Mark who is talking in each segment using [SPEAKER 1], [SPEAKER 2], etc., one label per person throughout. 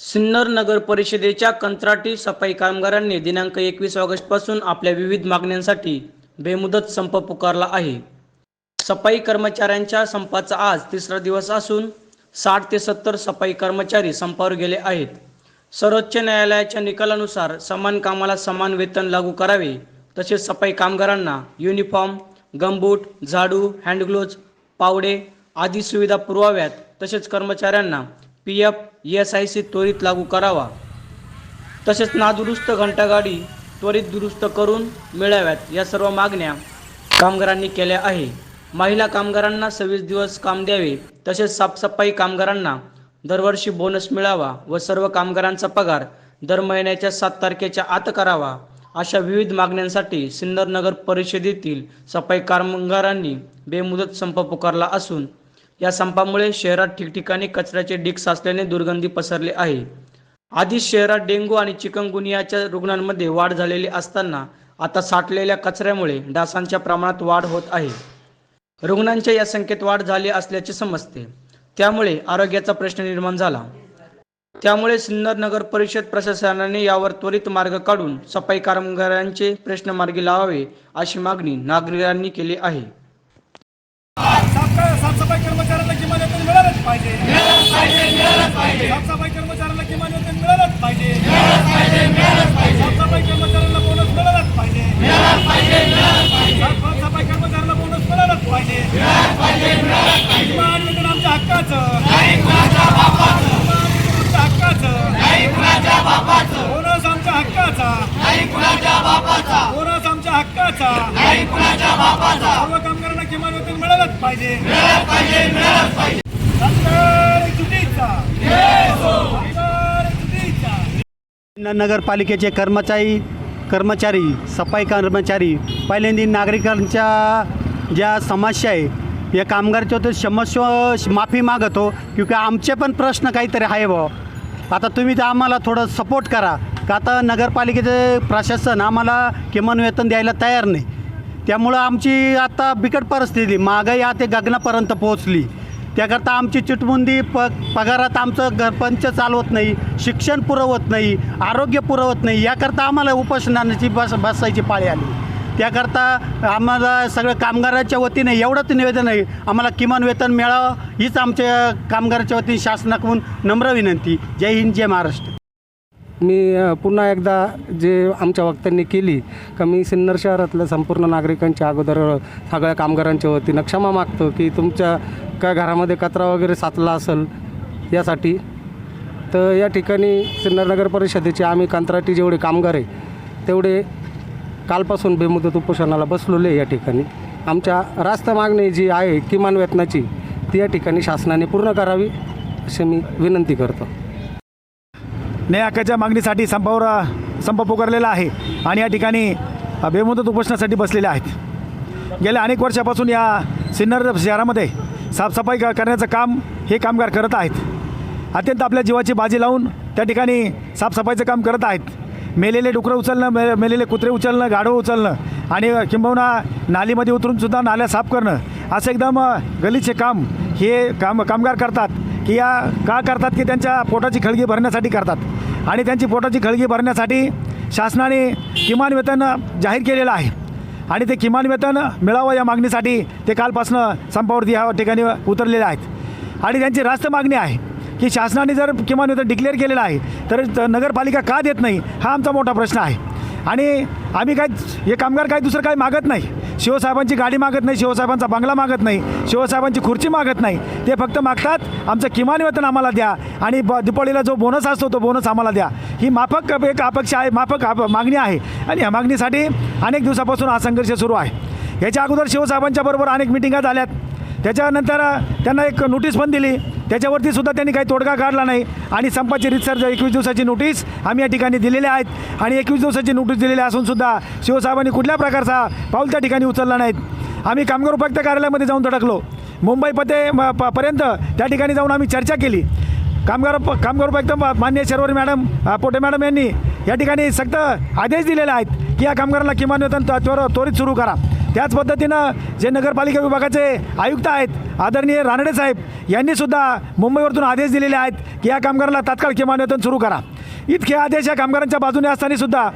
[SPEAKER 1] सिन्नर नगर परिषदेच्या कंत्राटी सफाई कामगारांनी दिनांक एकवीस ऑगस्टपासून आपल्या विविध मागण्यांसाठी बेमुदत संप पुकारला आहे. सफाई कर्मचाऱ्यांच्या संपाचा आज तिसरा दिवस असून साठ ते सत्तर सफाई कर्मचारी संपावर गेले आहेत. सर्वोच्च न्यायालयाच्या निकालानुसार समान कामाला समान वेतन लागू करावे तसेच सफाई कामगारांना युनिफॉर्म गमबूट झाडू हँडग्लोव्ज पावडे आदी सुविधा पुरवाव्यात तसेच कर्मचाऱ्यांना P F S I C त्वरित लागू करावा. तसेच नादुरुस्त घंटागाडी त्वरित दुरुस्त करून मिळाव्यात या सर्व मागण्या कामगारांनी केल्या आहे. महिला कामगारांना सव्वीस दिवस काम द्यावे तसेच साफसफाई कामगारांना दरवर्षी बोनस मिळावा व सर्व कामगारांचा पगार दर महिन्याच्या सात तारखेच्या आत करावा अशा विविध मागण्यांसाठी सिन्नर नगर परिषदेतील सफाई कामगारांनी बेमुदत संप पुकारला असून या संपामुळे शहरात ठिकठिकाणी कचऱ्याचे ढीग साचल्याने दुर्गंधी पसरली आहे. आधी शहरात डेंग्यू आणि चिकनगुनियाच्या रुग्णांमध्ये वाढ झालेली असताना आता साठलेल्या कचऱ्यामुळे डासांच्या प्रमाणात वाढ होत आहे. रुग्णांच्या या संख्येत वाढ झाली असल्याचे समजते. त्यामुळे आरोग्याचा प्रश्न निर्माण झाला. त्यामुळे सिन्नर नगर परिषद प्रशासनाने यावर त्वरित मार्ग काढून सफाई कामगारांचे प्रश्न मार्गी लावावे अशी मागणी नागरिकांनी केली आहे.
[SPEAKER 2] साफसफाई कर्मचाऱ्यांना किमान वेतन मिळालंच पाहिजे. साफसफाई कर्मचाऱ्यांना किमान वेतन मिळालंच पाहिजे. साफसफाई कर्मचाऱ्यांना बोनस मिळालाच पाहिजे. साफ- साफसफाई कर्मचाऱ्यांना बोनस मिळालाच पाहिजे. किमान वेतन आमच्या हक्काचं. आमच्या हक्काचं. बोनस आमच्या हक्काचा. बोनस आमच्या हक्काचा? सर्व कामगारांना किमान वेतन मिळालंच पाहिजे. सरकार
[SPEAKER 3] न- नगरपालिकेचे कर्मचारी कर्मचारी सफाई कर्मचारी पहिल्यांदा नागरिकांच्या ज्या समस्या आहे या कामगारच्या तो क्षमस्व माफी मागतो क्योंकि आमचे पण प्रश्न काहीतरी आहे बुवा आता तुम्ही तर आम्हाला थोडं सपोर्ट करा. का आता नगरपालिकेचे प्रशासन आम्हाला किमान वेतन द्यायला तयार नाही. त्यामुळं आमची आता बिकट परिस्थिती महागाई आता गगनापर्यंत पोहोचली. त्याकरता आमची चिटमुंदी प पगारात आमचं घरपंच चालवत नाही शिक्षण पुरवत नाही आरोग्य पुरवत नाही याकरता आम्हाला उपोषणाची बस बसायची पाळी आली. त्याकरता आम्हाला सगळं कामगाराच्या वतीने एवढंच निवेदन आहे आम्हाला किमान वेतन मिळावं हीच आमच्या कामगाराच्या वतीने शासनाकडून नम्र विनंती. जय हिंद जय महाराष्ट्र.
[SPEAKER 4] मी पुन्हा एकदा जे आमच्या वक्त्यांनी केली का मी सिन्नर शहरातल्या संपूर्ण नागरिकांच्या अगोदर सगळ्या कामगारांच्या वतीनं क्षमा मागतो की तुमच्या काय घरामध्ये कचरा वगैरे साचला असेल यासाठी तर या ठिकाणी सिन्नर नगर परिषदेचे आम्ही कंत्राटी जेवढे कामगार आहे तेवढे कालपासून बेमुदत उपोषणाला बसलेले या ठिकाणी. आमच्या रास्त मागणी जी आहे किमान वेतनाची ती या ठिकाणी शासनाने पूर्ण करावी अशी मी विनंती करतो.
[SPEAKER 2] न्यायाकाच्या मागणीसाठी संपावर संप पुकारलेला आहे आणि या ठिकाणी बेमुदत उपोषणासाठी बसलेले आहेत. गेल्या अनेक वर्षापासून या सिन्नर शहरामध्ये साफसफाई क- करण्याचं काम हे कामगार करत आहेत. अत्यंत आपल्या जीवाची बाजी लावून त्या ठिकाणी साफसफाईचं काम करत आहेत. मेलेले डुकरं उचलणं मे मेलेले कुत्रे उचलणं गाढवं उचलणं आणि किंबहुना नालीमध्ये उतरून सुद्धा नाल्या साफ करणं असं एकदम गलीचे काम हे काम कामगार करतात. की या का करतात? की त्यांच्या पोटाची खळगी भरण्यासाठी करतात. आणि त्यांची पोटाची खळगी भरण्यासाठी शासनाने किमान वेतन जाहीर केलेलं आहे. आणि ते किमान वेतन मिळावं या मागणीसाठी ते कालपासनं संपावरती ह्या ठिकाणी उतरलेले आहेत. आणि त्यांची रास्त मागणी आहे की शासनाने जर किमान वेतन डिक्लेअर केलेलं आहे तर नगरपालिका का देत नाही हा आमचा मोठा प्रश्न आहे. आणि आम्ही काय हे कामगार काय दुसरं काय मागत नाही. शिवसाहेबांची गाडी मागत नाही शिवसाहेबांचा बंगला मागत नाही शिवसाहेबांची खुर्ची मागत नाही. ते फक्त मागतात आमचं किमान वेतन आम्हाला द्या आणि ब दिपावलीला जो बोनस असतो तो बोनस आम्हाला द्या. ही माफक एक अपेक्षा आहे माफक आप- मागणी आहे. आणि या मागणीसाठी अनेक दिवसापासून हा संघर्ष सुरू आहे. याच्या अगोदर शिवसाहेबांच्या बरोबर अनेक मिटिंगा झाल्यात. त्याच्यानंतर त्यांना एक नोटीस पण दिली. त्याच्यावरती सुद्धा त्यांनी काही तोडगा काढला नाही. आणि संपाची रितसर एकवीस दिवसाची नोटीस आम्ही या ठिकाणी दिलेल्या आहेत. आणि एकवीस दिवसाची नोटीस दिलेली असूनसुद्धा शिवसाहेबांनी कुठल्या प्रकारचा पाऊल त्या ठिकाणी उचलला नाहीत. आम्ही कामगार उपायुक्त कार्यालयामध्ये जाऊन धडकलो. मुंबई पते म- प- पर्यंत त्या ठिकाणी जाऊन आम्ही चर्चा केली. कामगार कामगार उपायुक्त मान्य शर्वर मॅडम पोटे मॅडम यांनी या ठिकाणी सक्त आदेश दिलेले आहेत की या कामगारांना किमान वेतन त्वर त्वरित सुरू करा. त्याच पद्धतीनं जे नगरपालिका विभागाचे आयुक्त आहेत आदरणीय रानडे साहेब यांनीसुद्धा मुंबईवरतून आदेश दिलेले आहेत की या कामगाराला तात्काळ किमान वेतन सुरू करा. इतके आदेश या कामगारांच्या बाजूने असतानासुद्धा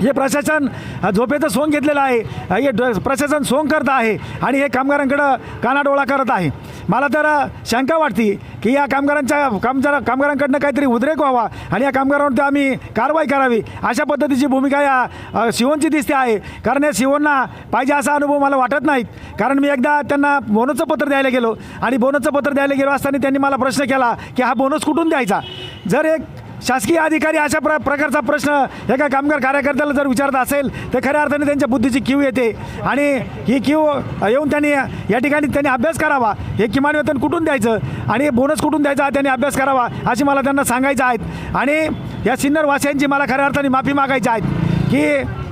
[SPEAKER 2] हे प्रशासन झोपेचं सोंग घेतलेलं आहे. हे ड- प्रशासन सोंग करत आहे आणि हे कामगारांकडं कानाडोळा करत आहे. मला तर शंका वाटते की या कामगारांच्या कामगार कामगारांकडनं काहीतरी उद्रेक व्हावा आणि या कामगारांवर आम्ही कारवाई करावी. अशा पद्धतीची भूमिका या अ, शिवनची दिसते आहे. कारण या शिवणना पाहिजे असा अनुभव मला वाटत नाहीत. कारण मी एकदा त्यांना बोनसचं पत्र द्यायला गेलो आणि बोनसचं पत्र द्यायला गेलो असताना त्यांनी मला प्रश्न केला की हा बोनस कुठून द्यायचा? जर एक शासकीय अधिकारी अशा प्र प्रकारचा प्रश्न एका कामगार कार्यकर्त्याला जर विचारत असेल तर खऱ्या अर्थाने त्यांच्या बुद्धीची किव येते. आणि ही किव येऊन त्यांनी या ठिकाणी त्यांनी अभ्यास करावा. हे किमान वेतन कुठून द्यायचं? आणि बोनस कुठून द्यायचा? त्यांनी अभ्यास करावा अशी मला त्यांना सांगायचं आहेत आणि या सिन्नरवासियांची मला खऱ्या अर्थाने माफी मागायची आहेत की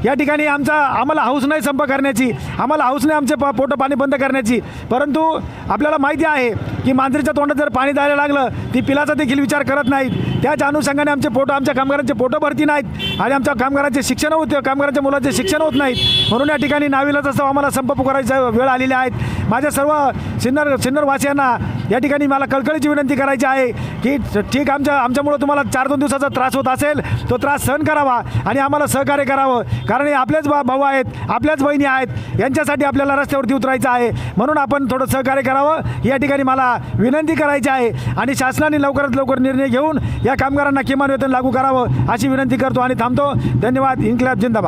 [SPEAKER 2] या ठिकाणी आमचा आम्हाला हाऊस नाही संप करण्याची आम्हाला हाऊस नाही आमचे प पोटं पाणी बंद करण्याची. परंतु आपल्याला माहिती आहे की मांजरीच्या तोंडात जर पाणी द्यायला लागलं ती पिलाचा देखील विचार करत नाहीत. त्याच अनुषंगाने आमचे पोटं आमच्या कामगारांचे पोटं भरती नाहीत. आणि आमच्या कामगारांचे शिक्षण होते कामगारांच्या मुलांचे शिक्षण होत नाहीत. म्हणून या ठिकाणी नाविला जसं आम्हाला संप पुकारायचा वेळ आलेली आहेत माझ्या सर्व सिन्नर सिन्नरवासियांना या ठिकाणी मला कळकळीची विनंती करायची आहे की ठीक आमच्या आमच्यामुळं तुम्हाला चार दोन दिवसाचा त्रास होत असेल तो त्रास सहन करावा आणि आम्हाला सहकार्य करावं. कारण हे आपलेच भा भाऊ आहेत आपल्याच बहिणी आहेत यांच्यासाठी आपल्याला रस्त्यावरती उतरायचं आहे. म्हणून आपण थोडं सहकार्य करावं. या ठिकाणी मला विनंती करायची आहे आणि शासनाने लवकरात लवकर निर्णय घेऊन या कामगारांना किमान वेतन लागू करावं अशी विनंती करतो आणि थांबतो. धन्यवाद. इन्क्लाब जिंदाबाद.